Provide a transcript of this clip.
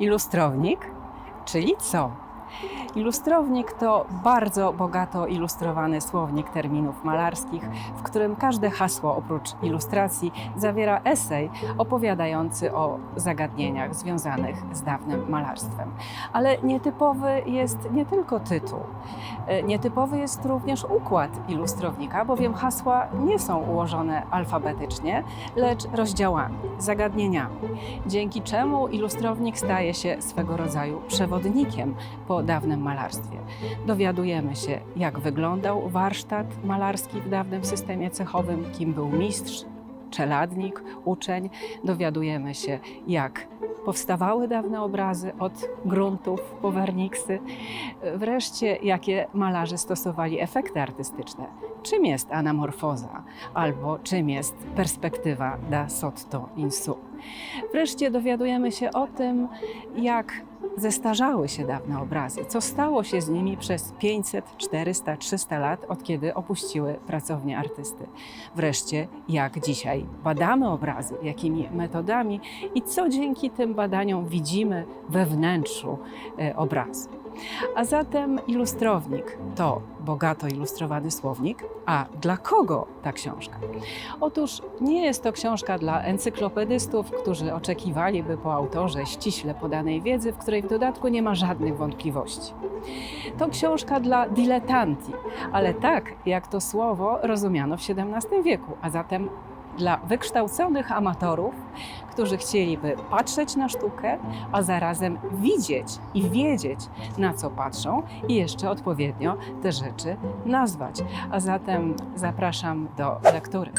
Ilustrownik, czyli co? Ilustrownik to bardzo bogato ilustrowany słownik terminów malarskich, w którym każde hasło oprócz ilustracji zawiera esej opowiadający o zagadnieniach związanych z dawnym malarstwem. Ale nietypowy jest nie tylko tytuł. E, Nietypowy jest również układ ilustrownika, bowiem hasła nie są ułożone alfabetycznie, lecz rozdziałami, zagadnieniami, dzięki czemu ilustrownik staje się swego rodzaju przewodnikiem po dawnym malarstwie. Dowiadujemy się, jak wyglądał warsztat malarski w dawnym systemie cechowym, kim był mistrz, czeladnik, uczeń. Dowiadujemy się, jak powstawały dawne obrazy od gruntów po werniksy. Wreszcie, jakie malarze stosowali efekty artystyczne. Czym jest anamorfoza albo czym jest perspektywa da sotto in su. Wreszcie dowiadujemy się o tym, jak zestarzały się dawne obrazy, co stało się z nimi przez 500, 400, 300 lat, od kiedy opuściły pracownię artysty. Wreszcie, jak dzisiaj badamy obrazy, jakimi metodami i co dzięki tym badaniom widzimy we wnętrzu e, obrazu. A zatem ilustrownik to bogato ilustrowany słownik. A dla kogo ta książka? Otóż nie jest to książka dla encyklopedystów, którzy oczekiwaliby po autorze ściśle podanej wiedzy, w której w dodatku nie ma żadnych wątpliwości. To książka dla diletanti, ale tak jak to słowo rozumiano w XVII wieku, a zatem dla wykształconych amatorów, którzy chcieliby patrzeć na sztukę, a zarazem widzieć i wiedzieć, na co patrzą i jeszcze odpowiednio te rzeczy nazwać. A zatem zapraszam do lektury.